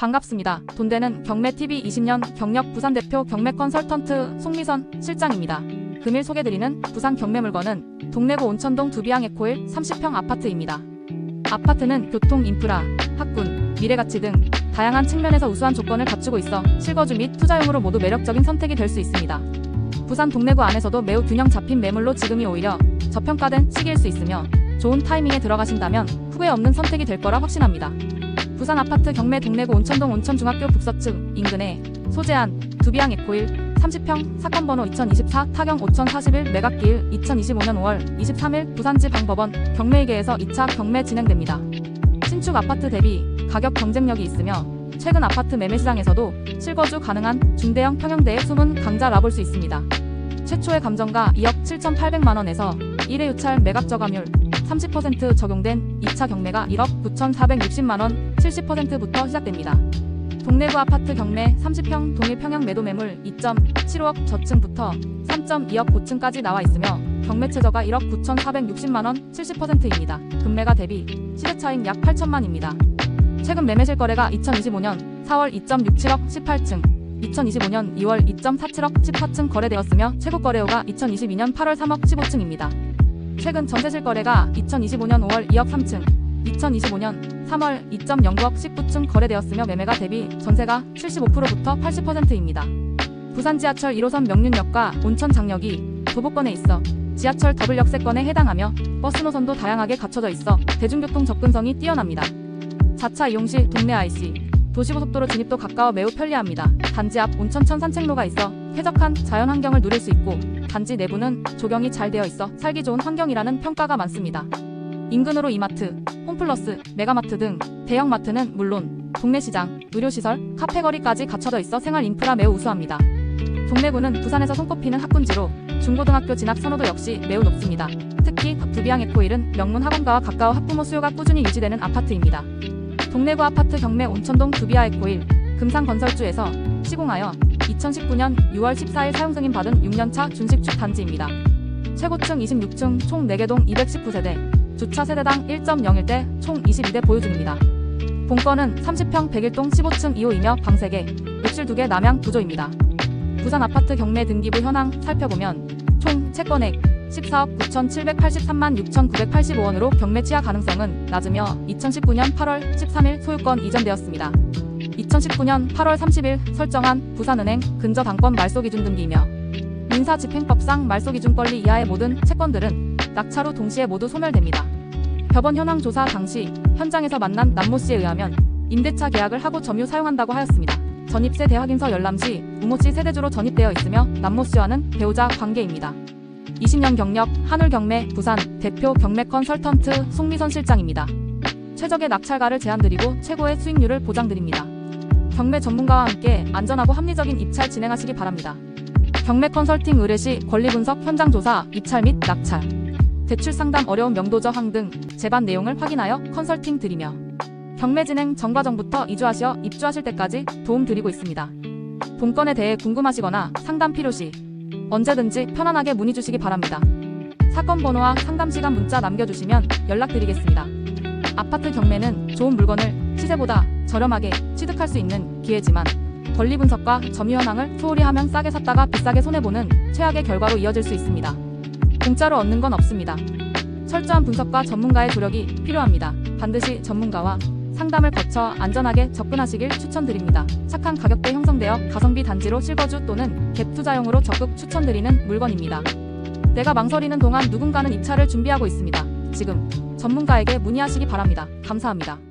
반갑습니다. 돈되는 경매TV 20년 경력 부산 대표 경매 컨설턴트 송미선 실장입니다. 금일 소개드리는 부산 경매 물건은 동래구 온천동 두비항 에코일 30평 아파트입니다. 아파트는 교통, 인프라, 학군, 미래가치 등 다양한 측면에서 우수한 조건을 갖추고 있어 실거주 및 투자용으로 모두 매력적인 선택이 될 수 있습니다. 부산 동래구 안에서도 매우 균형 잡힌 매물로 지금이 오히려 저평가된 시기일 수 있으며 좋은 타이밍에 들어가신다면 후회 없는 선택이 될 거라 확신합니다. 부산 아파트 경매 동래구 온천동 온천중학교 북서층 인근에 소재한 두비항 에코일 30평 사건 번호 2024 타경 5041 매각기일 2025년 5월 23일 부산지방법원 경매회계에서 2차 경매 진행됩니다. 신축 아파트 대비 가격 경쟁력이 있으며 최근 아파트 매매 시장에서도 실거주 가능한 중대형 평형대의 숨은 강자라 볼 수 있습니다. 최초의 감정가 2억 7,800만 원에서 1회 유찰 매각 저감률 30% 적용된 2차 경매가 1억 9,460만 원 70%부터 시작됩니다. 동래구 아파트 경매 30평 동일 평형 매도 매물 2.75억 저층부터 3.2억 고층까지 나와 있으며 경매 최저가 1억 9,460만 원 70%입니다. 금매가 대비 시세 차익 약 8천만입니다. 최근 매매 실 거래가 2025년 4월 2.67억 18층, 2025년 2월 2.47억 14층 거래되었으며 최고 거래호가 2022년 8월 3억 15층입니다. 최근 전세 실 거래가 2025년 5월 2억 3층, 2025년 3월 2.09억 19층 거래되었으며 매매가 대비 전세가 75%부터 80%입니다. 부산 지하철 1호선 명륜역과 온천 장역이 도보권에 있어 지하철 더블 역세권에 해당하며 버스 노선도 다양하게 갖춰져 있어 대중교통 접근성이 뛰어납니다. 자차 이용 시 동네 IC, 도시고속도로 진입도 가까워 매우 편리합니다. 단지 앞 온천천 산책로가 있어 쾌적한 자연 환경을 누릴 수 있고 단지 내부는 조경이 잘 되어 있어 살기 좋은 환경이라는 평가가 많습니다. 인근으로 이마트, 홈플러스, 메가마트 등 대형마트는 물론 동네 시장, 의료시설, 카페거리까지 갖춰져 있어 생활 인프라 매우 우수합니다. 동래구는 부산에서 손꼽히는 학군지로 중고등학교 진학 선호도 역시 매우 높습니다. 특히 두비항 에코일은 명문 학원가와 가까워 학부모 수요가 꾸준히 유지되는 아파트입니다. 동래구 아파트 경매 온천동 두비아 에코일 금상건설주에서 시공하여 2019년 6월 14일 사용 승인 받은 6년차 준식축 단지입니다. 최고층 26층 총 4개 동 219세대, 주차 세대당 1.01대 총 22대 보유 중입니다. 본건은 30평 101동 15층 2호이며 방 3개, 욕실 2개 남양 구조입니다. 부산 아파트 경매 등기부 현황 살펴보면 총 채권액 14억 9,783만 6,985원으로 경매 취하 가능성은 낮으며 2019년 8월 13일 소유권 이전되었습니다. 2019년 8월 30일 설정한 부산은행 근저 당권 말소 기준 등기이며 민사 집행법상 말소 기준 권리 이하의 모든 채권들은 후 동시에 모두 소멸됩니다. 법원 현황 조사 당시 현장에서 만난 남모 씨에 의하면 임대차 계약을 하고 점유 사용한다고 하였습니다. 전입세 대확인서 열람 시 우모 씨 세대주로 전입되어 있으며 남모 씨와는 배우자 관계입니다. 20년 경력 한울경매 부산 대표 경매 컨 설턴트 송미선 실장입니다. 최적의 낙찰가를 제안드리고 최고의 수익률을 보장드립니다. 경매 전문가와 함께 안전하고 합리적인 입찰 진행하시기 바랍니다. 경매 컨설팅 의뢰 시 권리 분석, 현장 조사, 입찰 및 낙찰, 대출 상담 어려운 명도 저항 등 제반 내용을 확인하여 컨설팅 드리며 경매 진행 전과정부터 이주하시어 입주하실 때까지 도움 드리고 있습니다. 본건에 대해 궁금하시거나 상담 필요 시 언제든지 편안하게 문의 주시기 바랍니다. 사건 번호와 상담 시간 문자 남겨주시면 연락드리겠습니다. 아파트 경매는 좋은 물건을 시세보다 저렴하게 취득할 수 있는 기회지만 권리 분석과 점유 현황을 소홀히 하면 싸게 샀다가 비싸게 손해보는 최악의 결과로 이어질 수 있습니다. 공짜로 얻는 건 없습니다. 철저한 분석과 전문가의 조력이 필요합니다. 반드시 전문가와 상담을 거쳐 안전하게 접근하시길 추천드립니다. 착한 가격대 형성되어 가성비 단지로 실거주 또는 갭 투자용으로 적극 추천드리는 물건입니다. 내가 망설이는 동안 누군가는 입찰을 준비하고 있습니다. 지금 전문가에게 문의하시기 바랍니다. 감사합니다.